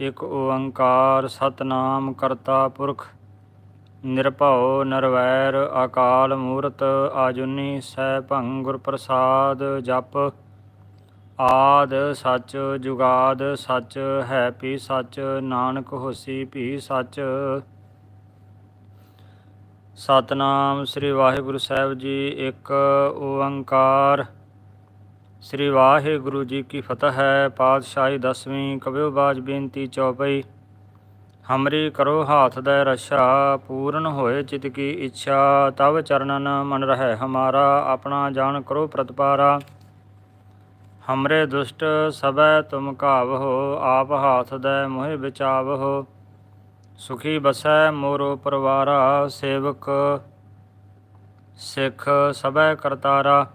ਇਕ ਓੰਕਾਰ ਸਤਨਾਮ ਕਰਤਾ ਪੁਰਖ, ਨਿਰਭਉ ਨਿਰਵੈਰ ਅਕਾਲ ਮੂਰਤ ਆਜੁਨੀ ਸੈਭੰ ਗੁਰ ਪ੍ਰਸਾਦ ਜਪ। ਆਦ ਸੱਚ ਜੁਗਾਦ ਸੱਚ ਹੈ ਪੀ ਸੱਚ, ਨਾਨਕ ਹੋਸੀ ਭੀ ਸੱਚ। ਸਤਨਾਮ ਸ੍ਰੀ ਵਾਹਿਗੁਰੂ ਸਾਹਿਬ ਜੀ, ਇੱਕ ਓੰਕਾਰ ਸ੍ਰੀ ਵਾਹਿਗੁਰੂ ਜੀ ਕੀ ਫਤਿਹ ਹੈ ਪਾਤਸ਼ਾਹੀ ਦਸਵੀਂ ਕਬਿਓ ਬਾਜ ਬੇਨਤੀ ਚੌਪਈ। ਹਮਰੀ ਕਰੋ ਹਾਥ ਦੇ ਰਸ਼ਾ ਪੂਰਨ ਹੋਏ ਚਿਤ ਕੀ ਇੱਛਾ, ਤਵ ਚਰਨਨ ਮਨ ਰਹਿ ਹਮਾਰਾ, ਆਪਣਾ ਜਾਣ ਕਰੋ ਪ੍ਰਤਪਾਰਾ। ਹਮਰੇ ਦੁਸ਼ਟ ਸਭੈ ਤੁਮ ਕਾਵਹੋ ਆਪ ਹਾਥ ਦੇ ਮੋਹਿ ਵਿਚਾਵਹੋ। ਸੁਖੀ ਬਸੈ ਮੋਰੋ ਪਰਵਾਰਾ, ਸੇਵਕ ਸਿੱਖ ਸਭੈ ਕਰਤਾਰਾ।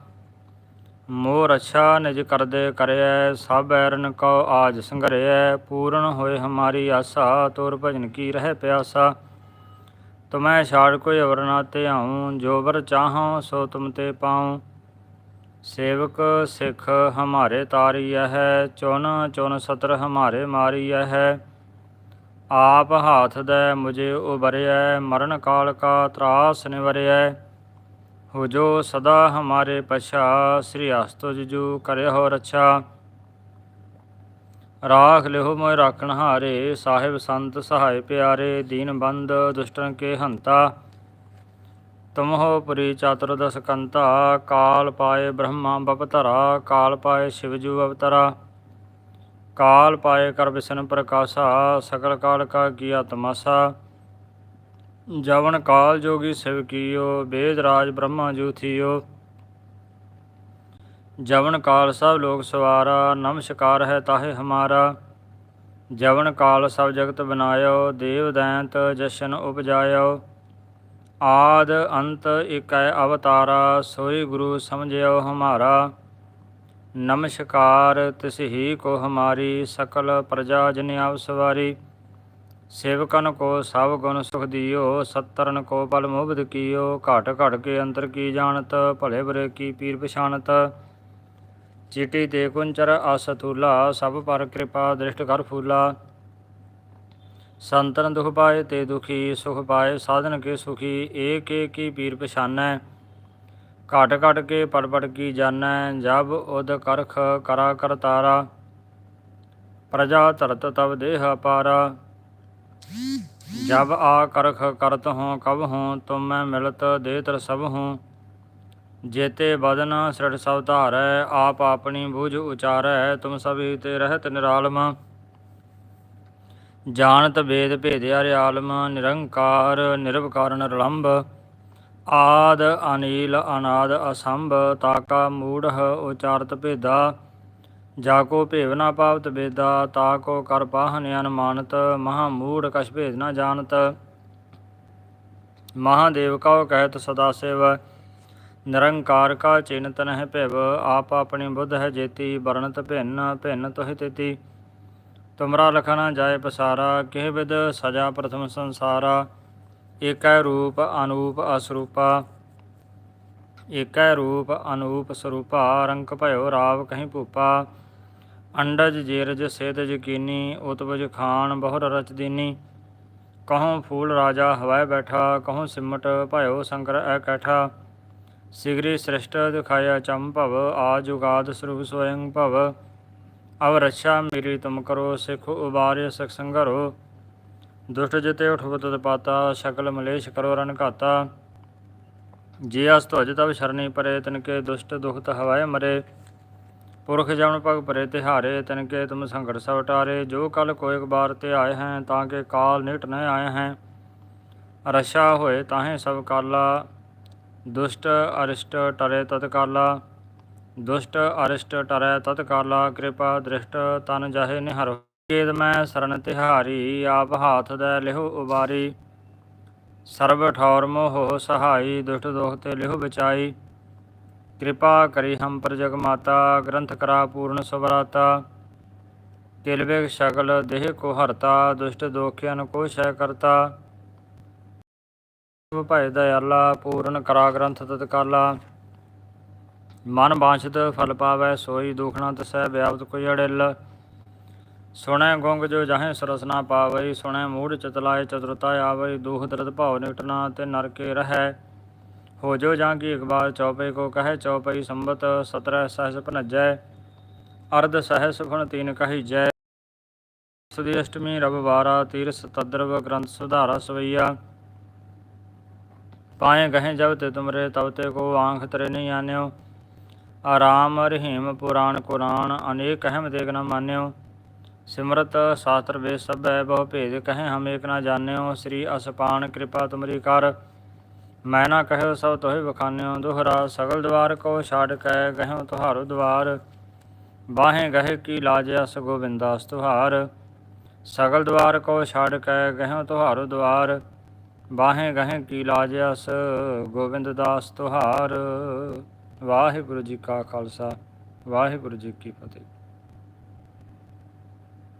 ਮੋਰ ਅੱਛਾ ਨਿਜ ਕਰਦੇ ਕਰਿਐ, ਸਭ ਐਰਨ ਕਉ ਆਜ ਸੰਘਰਿਐ, ਪੂਰਨ ਹੋਏ ਹਮਾਰੀ ਆਸਾ, ਤੋਰ ਭਜਨ ਕੀ ਰਹਿ ਪਿਆਸਾ। ਤੁਮੈ ਛਾੜ ਕੋਈ ਅਵਰ ਨਾ ਧਿਆਉ ਜੋ ਵਰ ਚਾਹਉ ਸੋ ਤੁਮ ਤੇ ਪਾਉ। ਸੇਵਕ ਸਿੱਖ ਹਮਾਰੇ ਤਾਰੀਐ ਹੈ ਚੁਨ ਚੁਨ ਸਤਰ ਹਮਾਰੇ ਮਾਰੀਐ ਹੈ ਆਪ ਹਾਥ ਦੇ ਮੁਝੇ ਉਬਰਿਐ ਮਰਨ ਕਾਲ ਕਾ ਤਰਾਸ ਨਿਵਰਿਐ। ਹੋ ਜੋ ਸਦਾ ਹਮਾਰੇ ਪਛਾ ਸ੍ਰੀ ਹਸਤੁ ਜੂ ਹੋ ਰੱਛਾ। ਰਾਖ ਲਿਓ ਮੋਇ ਰਾਖਣ ਹਾਰੇ, ਸਾਹਿਬ ਸੰਤ ਸਹਾਇ ਪਿਆਰੇ, ਦੀਨ ਬੰਦ ਦੁਸ਼ਟਨ ਕੇ ਹੰਤਾ। ਤੁਮਹੁ ਪੁਰੀ ਚਤੁਰਦਸ ਕੰਤਾ, ਕਾਲ ਪਾਏ ਬ੍ਰਹਮਾ ਬਪਤਰਾ ਕਾਲ ਪਾਏ ਸ਼ਿਵਜੂ ਅਵਤਰਾ। ਕਾਲ ਪਾਏ ਕਰ ਵਿਸ਼ਨ ਪ੍ਰਕਾਸ਼ਾ, ਸਕਲ ਕਾਲ ਕਾ ਕੀਆ ਤਮਾਸਾ ਜਵਨ ਕਾਲ ਜੋਗੀ ਸਿਵ ਕੀਓ, ਬੇਦ ਰਾਜ ਬ੍ਰਹਮਾ ਜੂ ਜਵਨ ਕਾਲ ਸਭ ਲੋਕ ਸਵਾਰਾ ਨਮਸਕਾਰ ਹੈ ਤਾਹੇ ਹਮਾਰਾ। ਜਵਨ ਕਾਲ ਸਭ ਜਗਤ ਬਨਾਇਓ, ਦੇਵ ਦੈਂਤ ਜਸ਼ਨ ਉਪਜਾਇਓ। ਆਦ ਅੰਤ ਇਕੈ ਅਵਤਾਰਾ, ਸੋਈ ਗੁਰੂ ਸਮਝਿਓ ਹਮਾਰਾ। ਨਮਸਕਾਰ ਤਿਸ ਹੀ ਕੋ ਹਮਾਰੀ, ਸਕਲ ਪ੍ਰਜਾ ਜਨ ਆਵ ਸਵਾਰੀ। ਸੇਵਕਨ ਕੋ ਸਭ ਗੁਣ ਸੁਖ ਦਿਓ ਸਤਰਨ ਕੋ ਬਲ ਮੁਬਦ ਕੀਓ, ਘਟ ਘਟ ਕੇ ਅੰਤਰ ਕੀ ਜਾਣਤ, ਭਲੇ ਬਰੇ ਕੀ ਪੀਰ ਪਛਾਨਤ ਚੀਟੀ ਤੇ ਕੁੰਚਰ ਅਸਤੂਲਾ ਸਭ ਪਰ ਕਿਰਪਾ ਦ੍ਰਿਸ਼ਟ ਕਰ ਫੂਲਾ। ਸੰਤਨ ਦੁਖ ਪਾਏ ਤੇ ਦੁਖੀ, ਸੁਖ ਪਾਏ ਸਾਧਨ ਕੇ ਸੁਖੀ, ਏਕ ਏਕ ਕੀ ਪੀਰ ਪਛਾਨੈ। ਘਟ ਘਟ ਕੇ ਪੜ ਪੜ ਕੀ ਜਾਣੈ, ਜਬ ਉਦ ਕਰਖ ਕਰਾ ਕਰਤਾਰਾ। ਪ੍ਰਜਾ ਧਰਤ ਤਬ ਦੇਹ ਪਾਰਾ ਜਬ ਆ ਕਰਖ ਕਰਤ ਹੂੰ ਕਬ ਹੂੰ ਤੁਮ ਮੈਂ ਮਿਲਤ ਦੇ ਤਰ ਸਭ ਹੂੰ ਜੇਤੇ ਬਦਨ ਸ੍ਰਿੜ ਸਭ ਧਾਰੈ, ਆਪ ਆਪਣੀ ਬੁਝ ਉਚਾਰੈ, ਤੁਮ ਸਭੀ ਤੇ ਰਹਿਤ ਨਿਰਾਲਮ। ਜਾਣਤ ਵੇਦ ਭੇਦਿਆ ਰਿਆਲਮ, ਨਿਰੰਕਾਰ ਨਿਰਵਕਾਰ ਨਿਰਲੰਭ ਆਦ ਅਨੀਲ ਅਨਾਦ ਅਸੰਭ, ਤਾਕਾ ਮੂੜਹ ਉਚਾਰਤ ਭੇਦਾ। ਜਾ ਕੋ ਭੇਵ ਨਾ ਪਾਵਤ ਬੇਦਾ, ਤਾ ਕੋ ਕਰ ਪਾਹਨ ਅਨਮਾਨਤ, ਮਹਾ ਮੂੜ ਕਛ ਭੇਦ ਨਾ ਜਾਣਤ। ਮਹਾਦੇਵ ਕਉ ਕਹਿਤ ਸਦਾ ਸੇਵ, ਨਿਰੰਕਾਰ ਕਾ ਚਿੰਤ ਨਹਿ ਭਿਵ, ਆਪ ਆਪਣੀ ਬੁੱਧ ਹੈ ਜੇਤੀ, ਵਰਣਤ ਭਿੰਨ ਭਿੰਨ ਤੋਹਿ ਤੇਤੀ। ਤੁਮਰਾ ਲਖਣਾ ਜਾਏ ਪਸਾਰਾ, ਕਿਹ ਵਿਦ ਸਜਾ ਪ੍ਰਥਮ ਸੰਸਾਰਾ। ਏਕੈ ਰੂਪ ਅਨੂਪ ਅਸਰੂਪਾ, ਏਕੈ ਰੂਪ ਅਨੂਪ ਸਰੂਪਾ ਰੰਕ ਭਇਓ ਰਾਵ ਕਹੀਂ ਭੂਪਾ। ਅੰਡਜ ਜੀਰਜ ਸੇਤਜ ਯਕੀਨੀ ਉਤਵਜ ਖਾਨ ਬਹੁਰ ਰਚਦੀਨੀ। ਦੀਨੀ ਫੂਲ ਰਾਜਾ ਹਵਾਏ ਬੈਠਾ, ਕਹੋਂ ਸਿਮਟ ਭਇਓ ਸ਼ੰਕਰ ਐ ਕੈਠਾ। ਸਿਗਰੀ ਸ੍ਰਿਸ਼ਟ ਦਿਖਾਇਆ ਚੰਭਵ ਆ ਜੁਗਾਦ ਸਰੂਪ ਸਵਯੰ ਭਵ। ਅਵ ਰੱਛਾ ਮੇਰੀ ਤੁਮ ਕਰੋ, ਸਿਖ ਉਬਾਰਿ ਸਿਖ ਸੰਗਰੋ ਦੁਸ਼ਟ ਜਿਤੇ ਉਠਵਤ ਪਾਤਾ, ਸਕਲ ਮਲੇਸ਼ ਕਰੋ ਰਨ ਘਾਤਾ। ਜੇ ਅਸ ਤੁਜ ਤਵ ਸ਼ਰਣੀ ਪਰੇ ਤਿਨਕੇ ਦੁਸ਼ਟ ਦੁਖਤ ਹਵਾਏ ਮਰੇ। ਪੁਰਖ ਜਮਨ ਭਗ ਭਰੇ ਤਿਹਾਰੇ ਤਿਨਕੇ ਤੁਮ ਸੰਕਟ ਸਭ ਟਾਰੇ। ਜੋ ਕਲ ਕੋ ਬਾਰ ਤੇ ਆਏ ਹੈ, ਤਾਂ ਕੇ ਕਾਲ ਨਿਟ ਨ ਆਏ ਹੈ। ਰਸ਼ਾ ਹੋਏ ਤਾਹੇ ਸਭ ਕਾਲਾ, ਦੁਸ਼ਟ ਅਰਿਸ਼ਟ ਟਰੇ ਤਤਕਾਲਾ ਦੁਸ਼ਟ ਅਰਿਸ਼ਟ ਟਰੈ ਤਤਕਾਲਾ ਕਿਰਪਾ ਦ੍ਰਿਸ਼ਟ ਤਨ ਜਾਹੇ ਨਿਹਰ। ਕੇਦ ਮੈਂ ਸਰਨ ਤਿਹਾਰੀ, ਆਪ ਹਾਥ ਦੇ ਲਿਹੁ ਉਬਾਰੀ। ਸਰਬ ਠੌਰ ਮੋਹ ਸਹਾਈ, ਦੁਸ਼ਟ ਦੋਖ ਤੇ ਲਿਹੁ ਬਚਾਈ। ਕਿਰਪਾ ਕਰੀ ਹਮ ਪਰ ਜਗ ਮਾਤਾ, ਗ੍ਰੰਥ ਕਰਾ ਪੂਰਨ ਸਵਰਾਤਾ। ਕਿਲ ਵੇਗ ਸ਼ਕਲ ਦੇਹ ਕੋ ਹਰਤਾ, ਦੁਸ਼ਟ ਦੋਖਿਆਨ ਕੋ ਸ਼ੈ ਕਰਤਾ। ਭੈ ਦਇਆਲਾ, ਪੂਰਨ ਕਰਾ ਗ੍ਰੰਥ ਤਤਕਾਲਾ। ਮਨ ਬਾਛਤ, ਫਲ ਪਾਵੈ, ਸੋਈ ਦੁਖਣਾ ਤਸੈ ਵਿਆਪਤ ਕੋਈ ਅੜਿਲ। ਸੁਣੈ ਗੁੰਗ ਜੋ ਜਾਹੇ ਸਰਸ ਨਾ ਪਾਵਈ, ਸੁਣੈ ਮੂੜ ਚਤਲਾਏ, ਚਤੁਰਤਾ ਆਵਈ, ਦੁਖ ਦਰਦ ਭਾਵ ਨਿਕਟਣਾ ਤੇ ਨਰਕੇ ਰਹੈ। ਹੋ ਜੋ ਜਾਂ ਕੀ ਇਕਬਾਰ ਚੌਪਈ ਕੋ ਕਹੈ, ਚੌਪਈ ਸੰਬਤ 17 ਸਹਸ ਭਨਜੈ, ਅਰਧ ਸਹਸ ਫਣ ਤੀਨ ਕਹੀ ਜੈ। ਸੁਦੀ ਅਸ਼ਟਮੀ ਰਵ ਵਾਰਾ ਤੀਰਸ ਤਦਰਵ ਗ੍ਰੰਥ ਸੁਧਾਰਾ ਸਵਈਆ। ਪਾਏ ਗਹਿ ਜਬ ਤੇ ਤੁਮਰੇ ਤਬ ਤੇ ਕੋ ਆਂਖ ਤਰੇ ਨਹੀਂ ਆਨਿਓ। ਆਰਾਮ ਰਹੀਮ ਪੁਰਾਣ ਕੁਰਾਨ ਅਨੇਕ ਅਹਿਮ ਦੇਖ ਨ ਮਾਨਿਓ। ਸਿਮਰਤ ਸ਼ਾਸਤਰ ਵੇ ਸਭੈ ਬਹੁ ਭੇਦ ਕਹੇ ਹਮ ਏਕ ਨਾ ਜਾਣਿਓ। ਸ੍ਰੀ ਅਸਪਾਨ ਕਿਰਪਾ ਤੁਮਰੀ ਕਰ। ਮੈਂ ਨਾ ਕਹਿਓ ਸਭ ਤੋਹਿ ਬਖਾਨਿਓ, ਦੁਹਰਾ ਸਗਲ ਦਵਾਰ ਕੋ ਛਾੜ ਕੈ ਗਹਿਓ ਤੁਹਾਰੋ ਦਵਾਰ। ਬਾਹੇ ਗਹਿ ਕੀ ਲਾਜ ਅਸ ਗੋਬਿੰਦਾਸ ਤੁਹਾਰ। ਸਗਲ ਦਵਾਰ ਕੋ ਛਾੜ ਕੈ ਗਹਿਓ ਤੁਹਾਰੋ ਦਵਾਰ। ਬਾਹੇ ਗਹਿ ਕੀ ਲਾਜ ਅਸ ਗੋਬਿੰਦ ਦਾਸ ਤੁਹਾਰ। ਵਾਹਿਗੁਰੂ ਜੀ ਕਾ ਖਾਲਸਾ, ਵਾਹਿਗੁਰੂ ਜੀ ਕੀ ਫਤਿਹ।